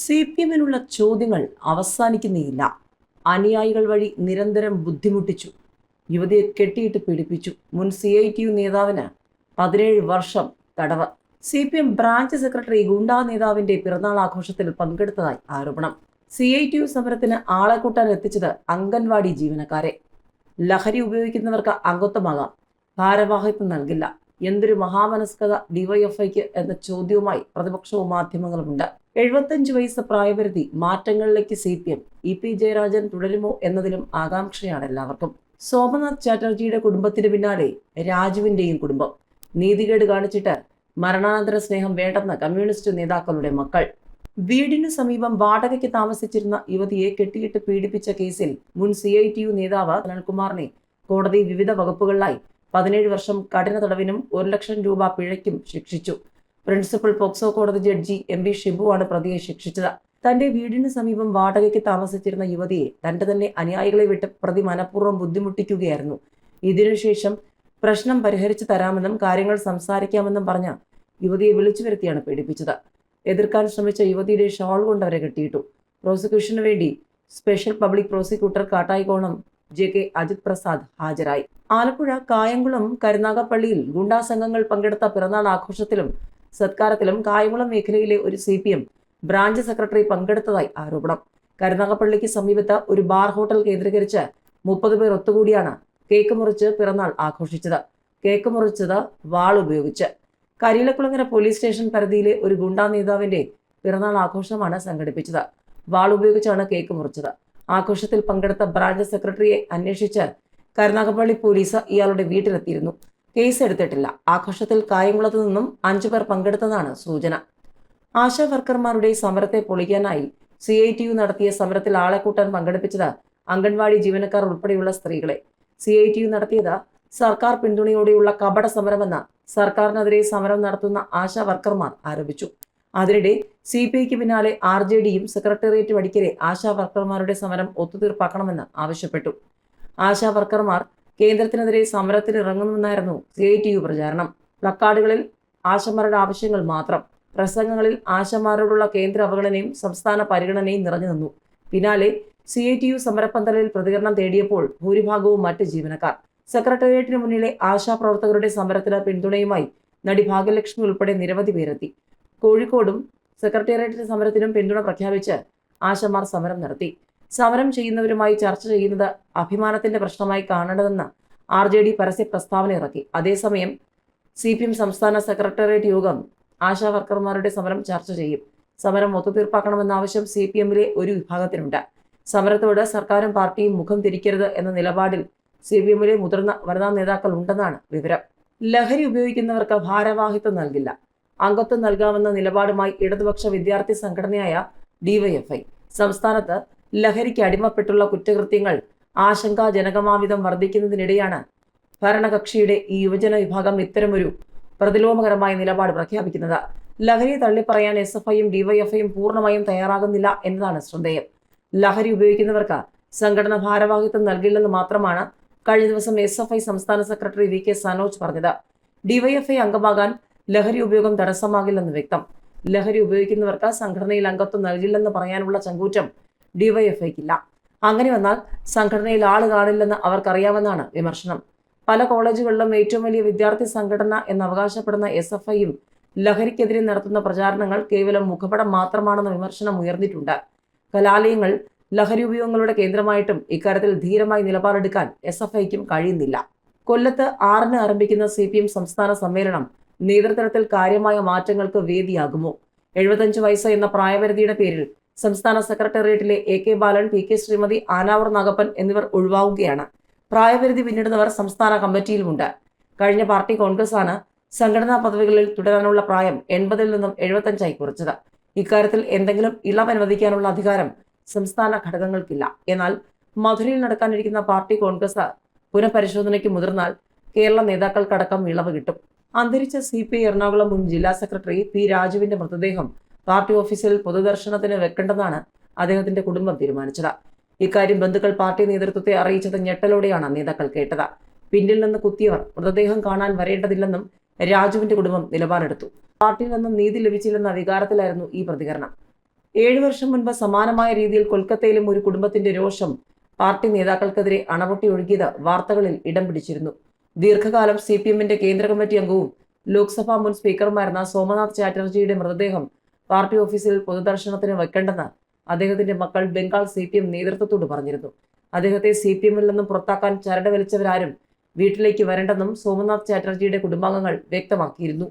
C P എമ്മിനുള്ള ചോദ്യങ്ങൾ അവസാനിക്കുന്നില്ല അനുയായികൾ വഴി നിരന്തരം ബുദ്ധിമുട്ടിച്ചു. യുവതിയെ കെട്ടിയിട്ട് പീഡിപ്പിച്ചു. മുൻ സി ഐ ടി യു നേതാവിന് പതിനേഴ് വർഷം തടവ്. C P M branch secretary ഗുണ്ടാ നേതാവിന്റെ പിറന്നാൾ ആഘോഷത്തിൽ പങ്കെടുത്തതായി ആരോപണം. സി ഐ ടി യു സമരത്തിന് ആളെ കൂട്ടാൻ എത്തിച്ചത് അംഗൻവാടി ജീവനക്കാരെ. ലഹരി ഉപയോഗിക്കുന്നവർക്ക് അംഗത്വമാകാം. ഭാരവാഹിത്വം നൽകില്ല. എന്തൊരു മഹാമനസ്കത ഡിവൈഎഫ്ഐക്ക് എന്ന ചോദ്യവുമായി പ്രതിപക്ഷവും മാധ്യമങ്ങളുമുണ്ട്. എഴുപത്തഞ്ച് വയസ്സ് പ്രായപരിധി മാറ്റങ്ങളിലേക്ക് C P M E P Jayarajan തുടരുമോ എന്നതിലും ആകാംക്ഷയാണ് എല്ലാവർക്കും. സോമനാഥ് ചാറ്റർജിയുടെ കുടുംബത്തിന് പിന്നാലെ രാജുവിന്റെയും കുടുംബം. നീതികേട് കാണിച്ചിട്ട് മരണാനന്തര സ്നേഹം വേണ്ടെന്ന കമ്മ്യൂണിസ്റ്റ് നേതാക്കളുടെ മക്കൾ. വീടിനു സമീപം വാടകയ്ക്ക് താമസിച്ചിരുന്ന യുവതിയെ കെട്ടിയിട്ട് പീഡിപ്പിച്ച കേസിൽ മുൻ സി ഐ ടി യു നേതാവ് അനിൽകുമാറിനെ കോടതി വിവിധ വകുപ്പുകളിലായി പതിനേഴ് വർഷം കഠിന തടവിനും ഒരു ലക്ഷം രൂപ പിഴയ്ക്കും ശിക്ഷിച്ചു. പ്രിൻസിപ്പൽ പോക്സോ കോടതി ജഡ്ജി എം വി ഷിബുവാണ് പ്രതിയെ ശിക്ഷിച്ചത്. തന്റെ വീടിന് സമീപം വാടകയ്ക്ക് താമസിച്ചിരുന്ന യുവതിയെ തന്റെ തന്നെ അനുയായികളെ വിട്ട് പ്രതി മനഃപൂർവം ബുദ്ധിമുട്ടിക്കുകയായിരുന്നു. ഇതിനുശേഷം പ്രശ്നം പരിഹരിച്ചു തരാമെന്നും കാര്യങ്ങൾ സംസാരിക്കാമെന്നും പറഞ്ഞ യുവതിയെ വിളിച്ചു വരുത്തിയാണ് പീഡിപ്പിച്ചത്. എതിർക്കാൻ ശ്രമിച്ച യുവതിയുടെ ഷോൾ കൊണ്ട് അവരെ കെട്ടിയിട്ടു. പ്രോസിക്യൂഷന് വേണ്ടി special public prosecutor Kattayikkonam J K Ajith Prasad ഹാജരായി. ആലപ്പുഴ കായംകുളം കരുനാഗപ്പള്ളിയിൽ ഗുണ്ടാസംഘങ്ങൾ പങ്കെടുത്ത പിറന്നാൾ ആഘോഷത്തിലും സത്കാരത്തിലും കായംകുളം മേഖലയിലെ ഒരു C P M branch secretary പങ്കെടുത്തതായി ആരോപണം. കരുനാഗപ്പള്ളിക്ക് സമീപത്ത് ഒരു ബാർ ഹോട്ടൽ കേന്ദ്രീകരിച്ച് മുപ്പത് പേർ ഒത്തുകൂടിയാണ് കേക്ക് മുറിച്ച് പിറന്നാൾ ആഘോഷിച്ചത്. കേക്ക് മുറിച്ചത് വാൾ ഉപയോഗിച്ച്. കരിയിലക്കുളങ്ങര പോലീസ് സ്റ്റേഷൻ പരിധിയിലെ ഒരു ഗുണ്ടാ നേതാവിന്റെ പിറന്നാൾ ആഘോഷമാണ് സംഘടിപ്പിച്ചത്. വാൾ ഉപയോഗിച്ചാണ് കേക്ക് മുറിച്ചത്. ആഘോഷത്തിൽ പങ്കെടുത്ത ബ്രാഞ്ച് സെക്രട്ടറിയെ അന്വേഷിച്ച് കരുനാഗപ്പള്ളി പോലീസ് ഇയാളുടെ വീട്ടിലെത്തിയിരുന്നു. കേസ് എടുത്തിട്ടില്ല ആഘോഷത്തിൽ കായംകുളത്ത് നിന്നും അഞ്ചു പേർ പങ്കെടുത്തതാണ് സൂചന. ആശാ വർക്കർമാരുടെ സമരത്തെ പൊളിക്കാനായി സി ഐ ടി യു നടത്തിയ സമരത്തിൽ ആളെ കൂട്ടാൻ പങ്കെടുപ്പിച്ചത് അംഗൻവാടി ജീവനക്കാർ ഉൾപ്പെടെയുള്ള സ്ത്രീകളെ. സി ഐ ടി യു നടത്തിയത് സർക്കാർ പിന്തുണയോടെയുള്ള കപട സമരമെന്ന് സർക്കാരിനെതിരെ സമരം നടത്തുന്ന ആശാ വർക്കർമാർ ആരോപിച്ചു. അതിനിടെ സി പി ഐക്ക് പിന്നാലെ ആർ ജെ ഡിയും സെക്രട്ടേറിയറ്റ് വടിക്കരെ ആശാ വർക്കർമാരുടെ സമരം ഒത്തുതീർപ്പാക്കണമെന്ന് ആവശ്യപ്പെട്ടു. ആശാ വർക്കർമാർ കേന്ദ്രത്തിനെതിരെ സമരത്തിനിറങ്ങുമെന്നായിരുന്നു യു പ്രചാരണം. പ്ലക്കാർഡുകളിൽ ആശമാരുടെ ആവശ്യങ്ങൾ മാത്രം. പ്രസംഗങ്ങളിൽ ആശമാരോടുള്ള കേന്ദ്ര അവഗണനയും സംസ്ഥാന പരിഗണനയും നിറഞ്ഞു നിന്നു. പിന്നാലെ സി ഐ ടി യു സമരപ്പന്തലിൽ പ്രതികരണം തേടിയപ്പോൾ ഭൂരിഭാഗവും മറ്റ് ജീവനക്കാർ. സെക്രട്ടേറിയറ്റിന് മുന്നിലെ ആശാപ്രവർത്തകരുടെ സമരത്തിന് പിന്തുണയുമായി നടി ഭാഗ്യലക്ഷ്മി ഉൾപ്പെടെ നിരവധി പേരെത്തി. കോഴിക്കോടും സെക്രട്ടേറിയറ്റിന്റെ സമരത്തിനും പിന്തുണ പ്രഖ്യാപിച്ച് ആശമാർ സമരം നടത്തി. സമരം ചെയ്യുന്നവരുമായി ചർച്ച ചെയ്യുന്നത് അഭിമാനത്തിന്റെ പ്രശ്നമായി കാണേണ്ടതെന്ന് ആർ ജെ ഡി പരസ്യ പ്രസ്താവന ഇറക്കി. അതേസമയം സി പി എം സംസ്ഥാന സെക്രട്ടേറിയറ്റ് യോഗം ആശാ വർക്കർമാരുടെ സമരം ചർച്ച ചെയ്യും. സമരം ഒത്തുതീർപ്പാക്കണമെന്ന ആവശ്യം സി പി എമ്മിലെ ഒരു വിഭാഗത്തിനുണ്ട്. സമരത്തോട് സർക്കാരും പാർട്ടിയും മുഖം തിരിക്കരുത് എന്ന നിലപാടിൽ സി പി എമ്മിലെ മുതിർന്ന വനിതാ നേതാക്കൾ ഉണ്ടെന്നാണ് വിവരം. ലഹരി ഉപയോഗിക്കുന്നവർക്ക് ഭാരവാഹിത്വം നൽകില്ല. അംഗത്വം നൽകാമെന്ന നിലപാടുമായി ഇടതുപക്ഷ വിദ്യാർത്ഥി സംഘടനയായ ഡിവൈഎഫ്ഐ സംസ്ഥാനത്ത് ലഹരിക്ക് അടിമപ്പെട്ടുള്ള കുറ്റകൃത്യങ്ങൾ ആശങ്കാജനകമാവിധം വർദ്ധിക്കുന്നതിനിടെയാണ് ഭരണകക്ഷിയുടെ ഈ യുവജന വിഭാഗം ഇത്തരമൊരു പ്രതിലോമകരമായ നിലപാട് പ്രഖ്യാപിക്കുന്നത്. ലഹരിയെ തള്ളിപ്പറയാൻ എസ് എഫ് ഐയും ഡിവൈഎഫ്ഐയും പൂർണമായും തയ്യാറാകുന്നില്ല എന്നതാണ് ശ്രദ്ധേയം. ലഹരി ഉപയോഗിക്കുന്നവർക്ക് സംഘടന ഭാരവാഹിത്വം നൽകില്ലെന്ന് മാത്രമാണ് കഴിഞ്ഞ ദിവസം എസ് എഫ് ഐ സംസ്ഥാന സെക്രട്ടറി വി കെ സനോജ് പറഞ്ഞത്. ഡിവൈഎഫ്ഐ അംഗമാകാൻ ലഹരി ഉപയോഗം തടസ്സമാകില്ലെന്ന് വ്യക്തം. ലഹരി ഉപയോഗിക്കുന്നവർക്ക് സംഘടനയിൽ അംഗത്വം നൽകില്ലെന്ന് പറയാനുള്ള ചങ്കൂറ്റം ഡിവൈഎഫ്ഐക്കില്ല. അങ്ങനെ വന്നാൽ സംഘടനയിൽ ആൾ കാണില്ലെന്ന് അവർക്കറിയാമെന്നാണ് വിമർശനം. പല കോളേജുകളിലും ഏറ്റവും വലിയ വിദ്യാർത്ഥി സംഘടന എന്ന് അവകാശപ്പെടുന്ന എസ് എഫ് ഐയും ലഹരിക്കെതിരെ നടത്തുന്ന പ്രചാരണങ്ങൾ കേവലം മുഖപടം മാത്രമാണെന്ന വിമർശനം ഉയർന്നിട്ടുണ്ട്. കലാലയങ്ങൾ ലഹരി ഉപയോഗങ്ങളുടെ കേന്ദ്രമായിട്ടും ഇക്കാര്യത്തിൽ ധീരമായി നിലപാടെടുക്കാൻ എസ് എഫ് ഐക്കും കഴിയുന്നില്ല. കൊല്ലത്ത് ആറിന് ആരംഭിക്കുന്ന സി പി എം സംസ്ഥാന സമ്മേളനം നേതൃത്വത്തിൽ കാര്യമായ മാറ്റങ്ങൾക്ക് വേദിയാകുമോ? എഴുപത്തഞ്ച് വയസ്സ് എന്ന പ്രായപരിധിയുടെ പേരിൽ സംസ്ഥാന സെക്രട്ടേറിയറ്റിലെ A K Balan P K Sreemathi Anavoor Nagappan എന്നിവർ ഒഴിവാവുകയാണ്. പ്രായപരിധി പിന്നിടുന്നവർ സംസ്ഥാന കമ്മിറ്റിയിലുമുണ്ട്. കഴിഞ്ഞ പാർട്ടി കോൺഗ്രസ് ആണ് സംഘടനാ പദവികളിൽ തുടരാനുള്ള പ്രായം എൺപതിൽ നിന്നും എഴുപത്തഞ്ചായി കുറച്ചത്. ഇക്കാര്യത്തിൽ എന്തെങ്കിലും ഇളവ് അനുവദിക്കാനുള്ള അധികാരം സംസ്ഥാന ഘടകങ്ങൾക്കില്ല. എന്നാൽ മധുരയിൽ നടക്കാനിരിക്കുന്ന പാർട്ടി കോൺഗ്രസ് പുനഃപരിശോധനയ്ക്ക് മുതിർന്നാൽ കേരള നേതാക്കൾക്കടക്കം ഇളവ് കിട്ടും. അന്തരിച്ച സി പി എറണാകുളം മുൻ ജില്ലാ സെക്രട്ടറി പി രാജുവിന്റെ മൃതദേഹം പാർട്ടി ഓഫീസിൽ പൊതുദർശനത്തിന് വെക്കേണ്ടതാണ് അദ്ദേഹത്തിന്റെ കുടുംബം തീരുമാനിച്ചത്. ഇക്കാര്യം ബന്ധുക്കൾ പാർട്ടി നേതൃത്വത്തെ അറിയിച്ചത് ഞെട്ടലോടെയാണ് നേതാക്കൾ കേട്ടത്. പിന്നിൽ നിന്ന് കുത്തിയവർ മൃതദേഹം കാണാൻ വരേണ്ടതില്ലെന്നും രാജുവിന്റെ കുടുംബം നിലപാടെടുത്തു. പാർട്ടിയിൽ നിന്നും നീതി ലഭിച്ചില്ലെന്ന വികാരത്തിലായിരുന്നു ഈ പ്രതികരണം. ഏഴു വർഷം മുൻപ് സമാനമായ രീതിയിൽ കൊൽക്കത്തയിലും ഒരു കുടുംബത്തിന്റെ രോഷം പാർട്ടി നേതാക്കൾക്കെതിരെ അണപൊട്ടി ഒഴുകിയത് വാർത്തകളിൽ ഇടം പിടിച്ചിരുന്നു. ദീർഘകാലം സി പി എമ്മിന്റെ കേന്ദ്ര കമ്മിറ്റി അംഗവും ലോക്സഭാ മുൻ സ്പീക്കറുമായിരുന്ന സോമനാഥ് ചാറ്റർജിയുടെ മൃതദേഹം പാർട്ടി ഓഫീസിൽ പൊതുദർശനത്തിന് വെക്കേണ്ടെന്ന് അദ്ദേഹത്തിന്റെ മക്കൾ ബംഗാൾ സി പി എം നേതൃത്വത്തോട് പറഞ്ഞിരുന്നു. അദ്ദേഹത്തെ സി പി എമ്മിൽ നിന്നും പുറത്താക്കാൻ ചരട് വലിച്ചവരാരും വീട്ടിലേക്ക് വരണ്ടെന്നും സോമനാഥ് ചാറ്റർജിയുടെ കുടുംബാംഗങ്ങൾ വ്യക്തമാക്കിയിരുന്നു.